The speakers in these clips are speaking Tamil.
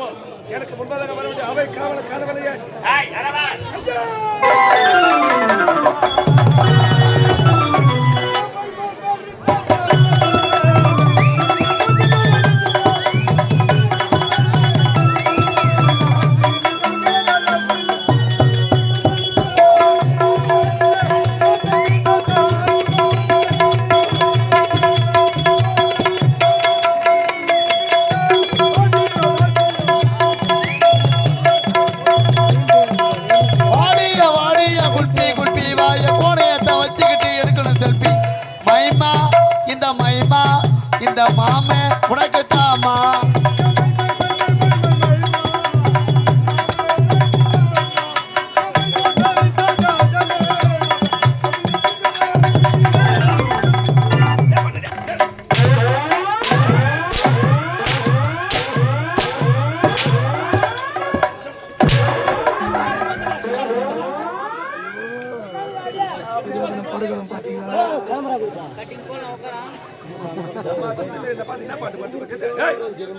அடிக்கிறமோ எனக்கு முன்பதாக வர வேண்டிய அவை காவல கணவனையே இந்த மாம உனக்கு தாமா?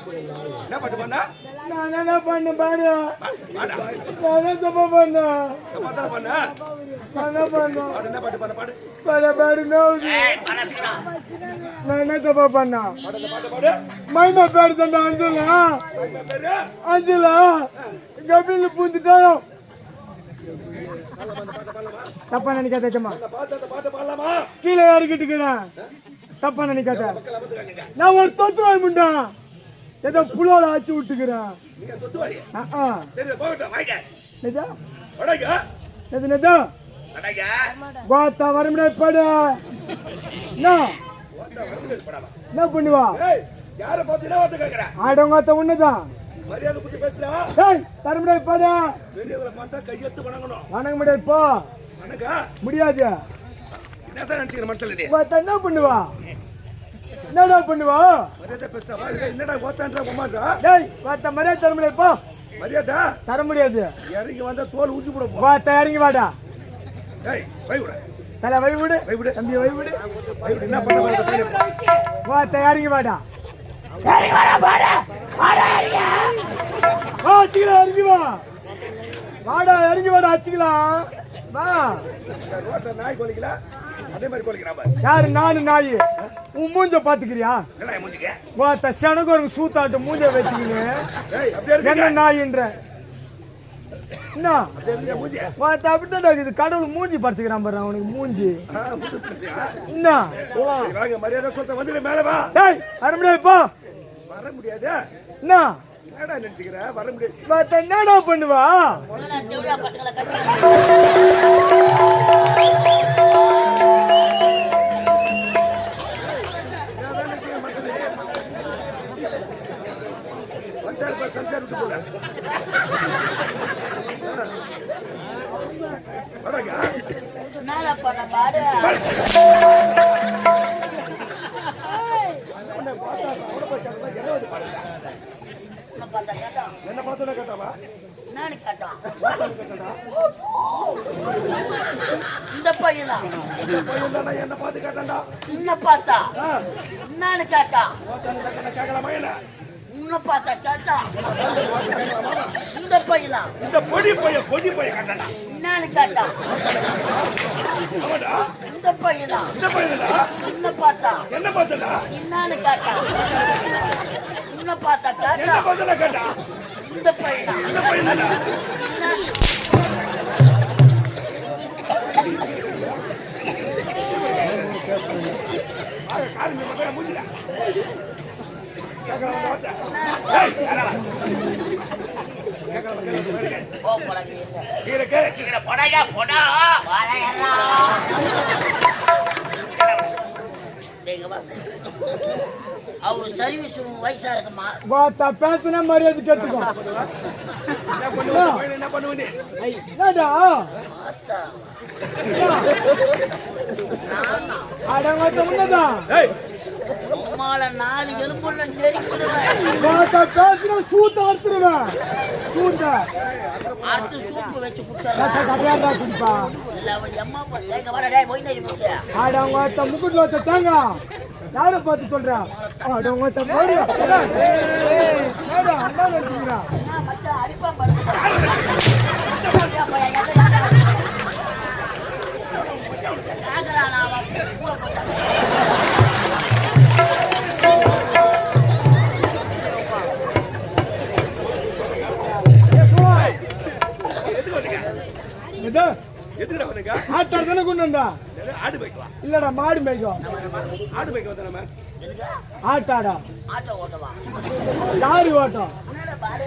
என்ன பாட்டு பண்ணா நான் என்ன பண்ண பாரு பாடா. நான் தப்பா பண்ண? பாட்டு தானே பண்ண? நான் பண்ண? பாடு என்ன பாட்டு பண்ண பாடு. பாரு பாரு நோவுது நான் என்ன தப்பா பண்ண? பாடு இந்த பாட்டு பாடு. மைமா பேரு தண்டா அஞ்சலா? என்ன பேரு? அஞ்சலா? கபில் பூந்துட்டாயோ தப்பா நினைக்காதேச்சம்மா இந்த பாட்டு அந்த பாட்டு பாடலாமா? கீழே இறக்கிட்டுக்கிறேன். தப்பா நினைக்காத. நான் ஒரு தொத்து வாங்கி முண்டா? ஏதோ புலோல ஆச்சு விட்டுக்கிறேன் நீங்க தொத்து வாங்க ஆ, ஆ. சரி போகட்டும் வாங்க. நிஜா வடங்க நெது நெதா வடங்க வாத்தா வர முடியாது படு என்ன வந்து என்ன பண்ணுவா? ஏய் யார பார்த்து என்ன வார்த்தை கேக்குற? ஆடவங்க உன்னதான் மரியாதை குத்தி பேசுறா ஏய் தர முடியாது படு பெரியவரை பார்த்தா கையெடுத்து வணங்கணும். வணங்க முடியாது போ வணக்கா முடியாது. என்னதான் நினைச்சுக்கிற மனசுல நீ? என்ன பண்ணுவா? என்னடா பண்ணுவா? மரியாதை பேசுறா என்னடா ஓத்தான்றா உமான்றா டேய் வாத்தா மரியாதை தர முடியாது போ. மரியாதை? தர முடியாது. இறங்கி வந்தா தோல் உஞ்சு போட போ. வாத்தா இறங்கி வாடா. ஏய் வை விட. தலை வை விடு. வை விடு. தம்பி வை விடு. வை விடு என்ன பண்ண மாதிரி பையனை வாத்தா இறங்கி வாடா. வா. அச்சுக்கலாம் இறங்கி வா. வாடா இறங்கி வாடா அச்சுக்கலாம் ரோட்ல நாய் கொலைக்கல அதே மாதிரி கொலைக்கிறான் யாரு நானு நாய்? உன் மூஞ்ச பாத்துக்கிறியா? மூஞ்சிக்க? சனக்கு ஒரு சூத்தாட்டு மூஞ்ச அப்படியே என்ன நாயின்ற? என்ன? அப்படிதான் இருக்குது? கடவுள் மூஞ்சி பறிச்சுக்கிறான் பாரு அவனுக்கு மூஞ்சி? என்ன? மரியாதை சொல்லிட்டு வந்துடு மேல வா. முடியாது வர முடியாது. என்ன? என்னடா நினைச்சுக்கிற? வர முடியாது. வாத்த என்னடா பண்ணுவா? சம்சார் விட்டு போல. பண்ண பாடு? என்ன பார்த்தா கேட்டாவா? என்னன்னு கேட்டான். இந்த பையனா? இந்த பையன் தானே என்ன பார்த்து கேட்டான்டா. உன்னை பார்த்தா? என்னன்னு கேட்டான் கேட்கலாமா என்ன? உன்னை பார்த்தா கேட்டான் இந்த பையனா? இந்த பொடி பையன் பொடி பையன் கேட்டான்டா என்னன்னு ஆமாடா. இந்த பையனா? இந்த பையன்டா உன்னை பார்த்தா என்ன பார்த்தடா என்னன்னு கேட்டான் உன்னை பார்த்தா என்ன கேட்டான் பார்த்தடா கேட்டா? இந்த பையனா? இந்த பையன்டா வயசா இருக்குமா? வாத்தா பேசுன மரியாதை கேட்டுக்கோ. என்ன பண்ணுவ பையன் என்ன பண்ணுவ நீ என்னடா? அடங்க உன்னதான் ஏய். உம்மால நாலு எலும்புள்ள நெருக்கிடுவேன் பேசுன சூத்த அறுத்துருவேன் சூத்த அத்து சூப்பு வச்சு குடிச்சிடுறேன் கதையாடா குடிப்பா. இல்ல அவன் எம்மா பண்ண டேங்க வர டேய் போய் நெறி முக்கிய? அடங்க வாத்த முக்குட்ல வச்ச தேங்க யார பார்த்து சொல்றா? அடங்க வாத்த போடு. ஏடா அண்ணா மச்சான் கூட வந்தீங்க? இது எதுக்குடா வந்தீங்க? ஆட்டா தானே கொண்டு வந்தா? ஆடு பைக்கவா இல்லடா மாடு மேய்க்கும் ஆடு பைக்க வந்த நம்ம ஆட்டாடா ஆட்டோ ஓட்டவா லாரி ஓட்டம் என்னடா பாரு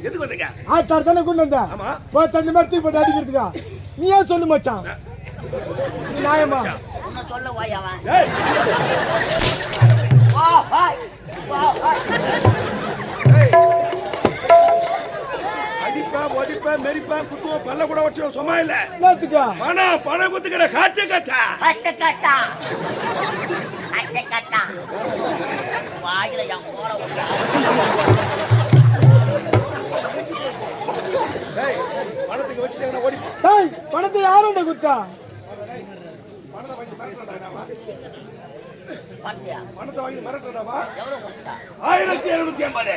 எதுக்கு வந்தீங்க? ஆட்டாட தானே கொண்டு வந்தா? ஆமா. போ தண்ணி மாதிரி தூக்கி போட்டு அடிக்கிறதுக்கா? நீ ஏன் சொல்லு மச்சான்? நியாயமா? சொல்ல வாய் அவன். அடிப்பா ஓடி அடிப்பேன் மெரிப்பேன் குத்துவோம் பல்ல கூட வச்சிடும் சும்மா இல்ல. பணம் பணம் குத்துக்கிற காட்டு கட்டா காட்டா அட்டை காட்டா வாயில என் போட பணத்தை குத்தா மிரட்டுறாமா எவ்வளவு கொடுத்தா? ஆயிரத்தி இருநூத்தி ஐம்பது.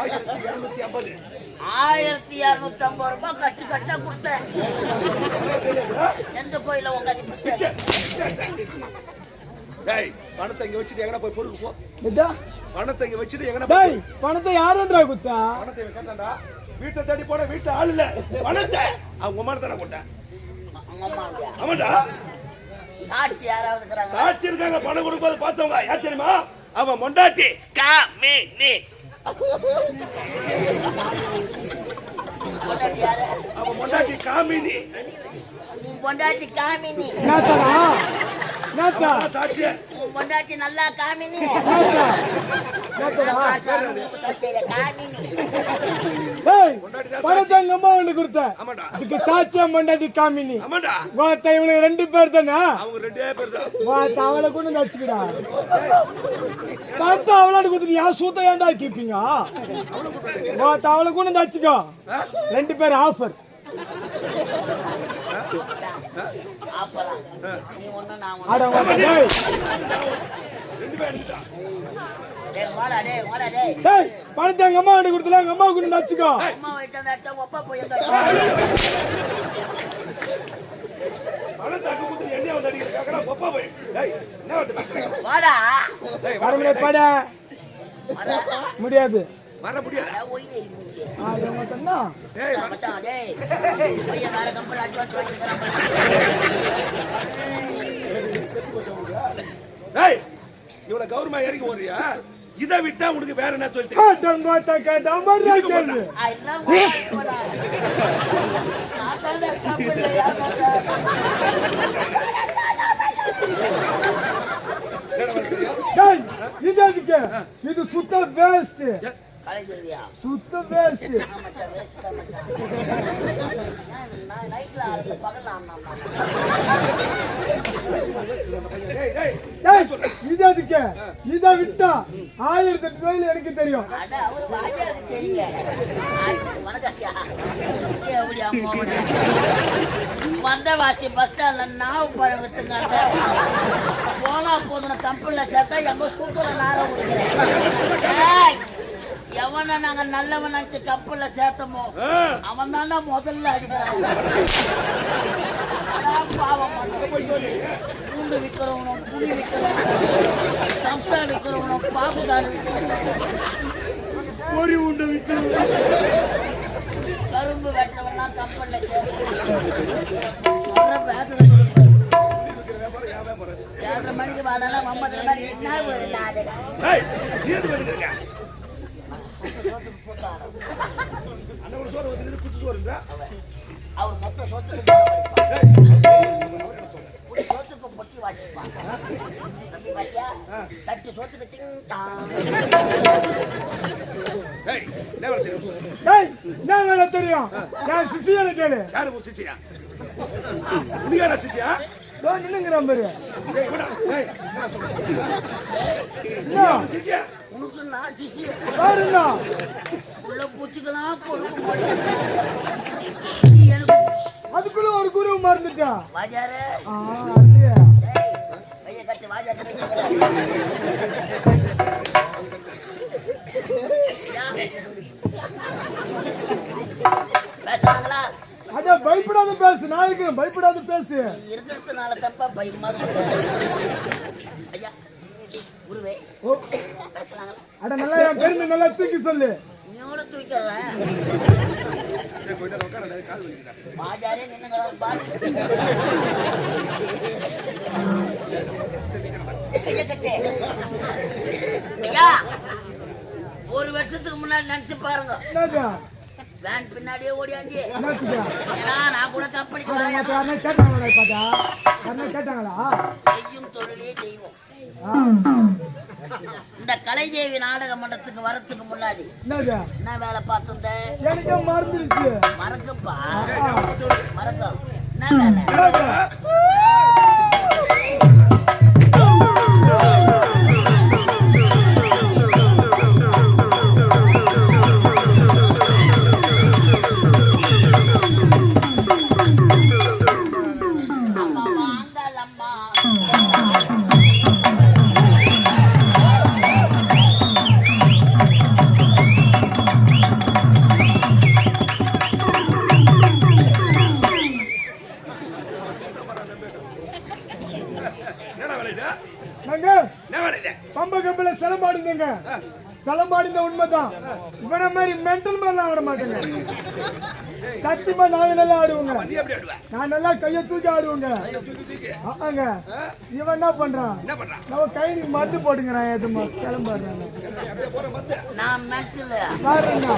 ஆயிரத்தி இருநூத்தி ஐம்பது. ஆயிரத்தி இருநூத்தி ஐம்பது ரூபாய் கட்டு கட்டா கொடுத்தேன். எந்த கோயில உங்க டேய் பணத்தை இங்க வச்சுட்டு எங்கடா போய் பொருள் போ? இதா பணத்தை இங்க வச்சுட்டு எங்கடா போய் டேய் பணத்தை யாருன்றா குத்தா? பணத்தை இவன் கேட்டான்டா. வீட்டை தேடி போன வீட்டு ஆள் இல்ல. பணத்தை. அவங்க தானே போட்டேன். அம்மா? ஆமாண்டா. சாட்சி யாராவது இருக்கிறாங்க சாட்சி இருக்காங்க பணம் கொடுப்பது பார்த்தவங்க. யார் தெரியுமா? அவன் மொண்டாட்டி. கா மீ நீ அவன் மொண்டாட்டி காமினி பொண்டாட்டி காமினி பொண்டாட்டி நல்லா காமினி. அம்மா ஒண்ணு கொடுத்த? ஆமாண்டா அதுக்கு சாட்சியம் பண்ணாடி காமினி. வாத்த இவனுக்கு ரெண்டு பேர் தானே? அவங்க ரெண்டே பேர் தான். வாத்த அவளை கொண்டு நச்சுக்கிடா பணத்தை அவளோட கொடுத்துட்டு யார் சூத்த ஏன்டா கேப்பீங்க? வாத்த அவளை கொண்டு நச்சுக்கோ ரெண்டு பேர் ஆஃபர். பணத்தை எங்க அம்மா கிட்ட கொடுத்துல? எங்க அம்மா கொண்டு நச்சுக்கோ முடியாது. வர முடியாது. இவ்வளவு கௌரவமா இறங்கி ஓடுறியா? இதை விட்டா உனக்கு வேற என்ன சொல்லி இது சுத்த வேஸ்ட் கலைஞரியா? சுத்த வேஸ்ட். நைட்ல டேய் டேய் இது எதுக்கு? இத விட்டா ஆயிரத்தி எட்டு ரூபாயில எனக்கு தெரியும்? வந்தவாசி பஸ் ஸ்டாண்ட்ல நாவு பழம் வித்துங்காங்க போனா போதுன கம்பெனில சேர்த்தா எங்க சூத்துல நார விடுக்கிறேன் எவனை நாங்க நல்லவன் நினைச்சு கப்பல்ல சேர்த்தமோ அவன் தானே முதல்ல அடிக்கிறான். அடா பாவம். பூண்டு விற்கிறவனும் புளி விற்கிறவனும் சம்சா விற்கிறவனும் பாபுகார் விற்கிறவனும் பொறி உண்டு விக்கிறது கரும்பு வெட்டுறவன்லாம் கப்பல்ல சேர்த்து. ஏழரை மணிக்கு வாடனா ஒன்பதரை மணிக்கு என்ன ஒரு நாடு டேய் நீ எது வந்துருக்க அண்ணன் ஒரு சோறு வந்து குத்து வருங்க அவர் மொத்த சொத்துக்கு சொத்துக்கு பொட்டி வாசிப்பான் தம்பி பாத்தியா தட்டு சொத்துக்கு வேலை தெரியும்? நான் சிசியனை கேளு யாரு சிசியா? உனக்கு யாரா சிசியா? நின்னுங்கிறான் பாரு. உனக்கு நான் சிசி பாருங்க உள்ள பூச்சிக்கலாம் எனக்கு அதுக்குள்ள ஒரு குரு மறந்துட்டா. வாஜாரு. ஆ, அது. டேய் கையை கட்டி வாஜா கட்டி பேசுறாங்களா? அட பயப்படாத பேசு நான் இருக்கிறேன் பயப்படாத பேசு. இருக்கிறதுனால தப்பா பயமா இருக்கு. ஐயா குருவே ஓ. அட நல்லா என் பெருமை நல்லா தூக்கி சொல்லு. நீயோட தூக்கிறேன் வாஜாரே நின்னுங்கிறான் பாரு. கட்டு. ஐயா ஒரு வருஷத்துக்கு முன்னாடி நினைச்சு பாருங்க. வேன் பின்னாடியே ஓடியாந்தி. ஏன்னா நான் கூட கம்பெனிக்கு வரேன்? கேட்டாங்களா கேட்டாங்களா? செய்யும் தொழிலே தெய்வம். இந்த கலைதேவி நாடக மன்றத்துக்கு வரத்துக்கு முன்னாடி என்ன வேலை பார்த்துருந்த எனக்கே மறந்துருச்சு. மறக்கப்பா மறக்கம். என்ன வேலை? மென்டல் மாதிரி ஆட மாட்டேங்க. சத்தியமா நான் நல்லா ஆடுவோங்க. நான் நல்லா கையை தூக்கி ஆடுவோங்க. ஆமாங்க. இவன் என்ன பண்றான்? நம்ம கைனுக்கு மருந்து போட்டுங்கிறான் ஏதமா கிளம்புறாங்க. நான் மென்டல் யாருங்க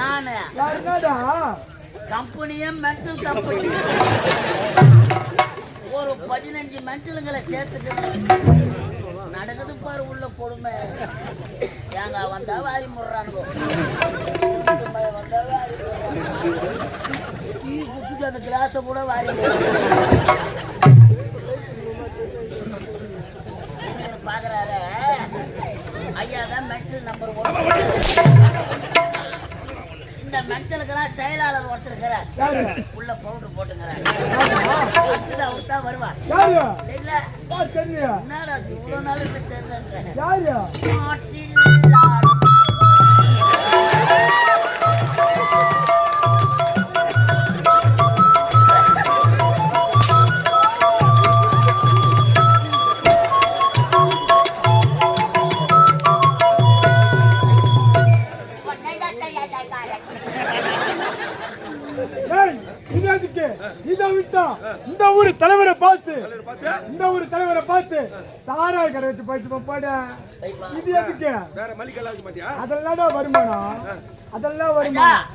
நானு. யாருனாடா கம்பெனியே மென்டல் கம்பெனி. ஒரு பதினஞ்சு மென்டலுங்களை சேர்த்துக்கிறேன் நடக்குது பாரு உள்ள கொடுமை. ஏங்க வந்தா வாரி முடுறானுங்க. வந்தா வாரி டீ அந்த கிளாஸை கூட வாரி பாக்குறாரு? ஐயா தான் மென்டல் நம்பர் ஒன் மென்டலுக்கெல்லாம் செயலாளர் ஒருத்தர் இருக்கிறார் உள்ள பவுடர் போட்டுங்கிறார். அடுத்தது அவர் தான் வருவார். தெரியல? என்னடா இது இவ்வளவு நாள் தெரியல அதெல்லாம் வருமானம். அதெல்லாம் வருமானம்.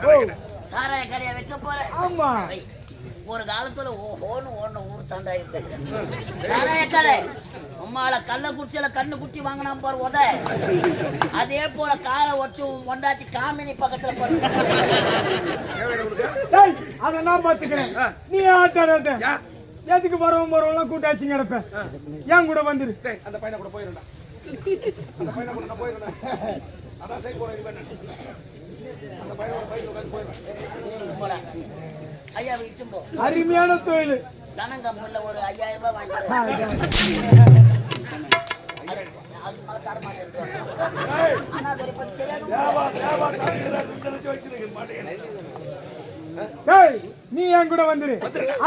போறேன். ஆமா. ஒரு காலத்துல ஓன்னு ஓன ஊர் தாண்டா இருந்தது சாராய கடை. அம்மால கல்ல குடிச்சில கண்ணு குட்டி வாங்கினா போற உத. அதே போல காலை ஒட்டி கொண்டாட்டி காமினி பக்கத்துல போறேன் அதெல்லாம் பாத்துக்கிறேன் நீ ஆட்டாடாத எதுக்கு வரவன் போறவங்க கூட்டாச்சு கிடப்பேன் ஏன் கூட வந்துரு? அந்த பையனை கூட போயிருடா. அந்த பையனை கூட நான் போயிருடா. அதான் சை போறேன் அந்த பையனோட பையன் உட்காந்து போயிருடா போடா. ஐயா விட்டும் போ. அருமையான தொழில். தனங்கம்புல ஒரு ஐயாயிரம் ரூபாய் வாங்கிக்கிறேன் நீ என் கூட வந்துரு?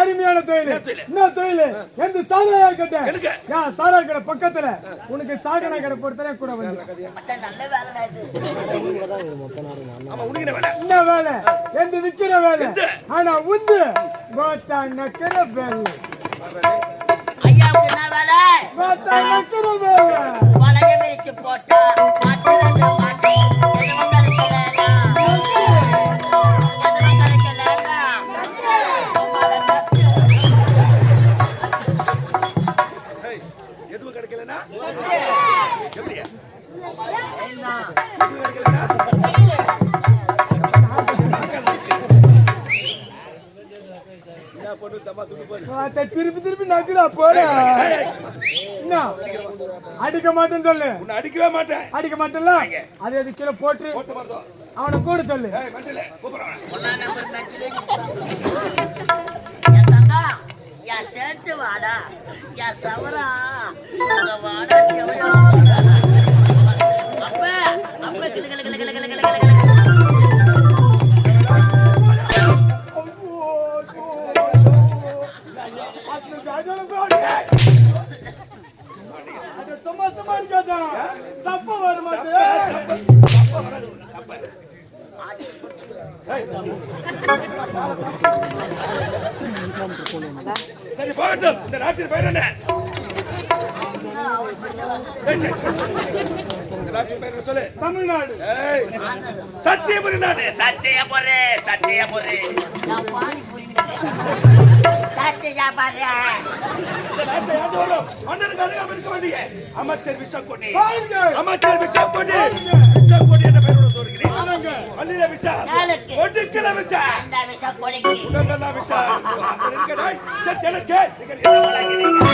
அருமையான தொழில். என்ன தொழில்? எந்த சாராய கடை எனக்கு? யா சாராய கடை பக்கத்துல. உனக்கு சாகன கடை பொறுத்தவரை கூட வந்து மச்சான் நல்ல வேலைடா இது. ஆமா உனக்கு என்ன வேலை? எந்த விக்கிற வேலை? ஆனா உந்து கோத்தா நக்கிற வேலை. என்ன வேலை? கோத்தா நக்கிற வேலை. வளைய விரிச்சு போட்டா திருப்பி திருப்பி நக்குடா போட. என்ன? அடிக்க மாட்டேன்னு சொல்லு. உன்னை அடிக்கவே மாட்டேன். அடிக்க மாட்டேன்ல அது அது கீழே போட்டு. அவனை கூட சொல்லு. ஏய் மண்டல கூப்பிடுறேன் ஒண்ணா நம்பர் மேட்ச்ல நிற்கும். என் சேட்டு வாடா. என் சவரா. வாடா அப்ப அப்ப கிளு கிளு கிளு கிளு கிளு கிளு கிளு. சத்தமா இருக்காதா சப்ப வர சரி போகட்டும். இந்த ராத்திரி பயிரண்ண தமிழ்நாடு. சத்தியபுரி நாடு. சத்தியபுரி சத்தியபுரி. சத்தியபுரி. அமைச்சர் பாருங்க. அமைச்சர் விஷக்கொடி விஷக்கொடி என்ற பெயரோடு தோறுகிறேன் விஷா யாருக்கு? ஒட்டுக்கில கொலைக்கு உடம்பெல்லாம் விஷா இருக்கடாய் சத்தியனுக்கு நீங்கள் என்ன வழங்கினீங்க?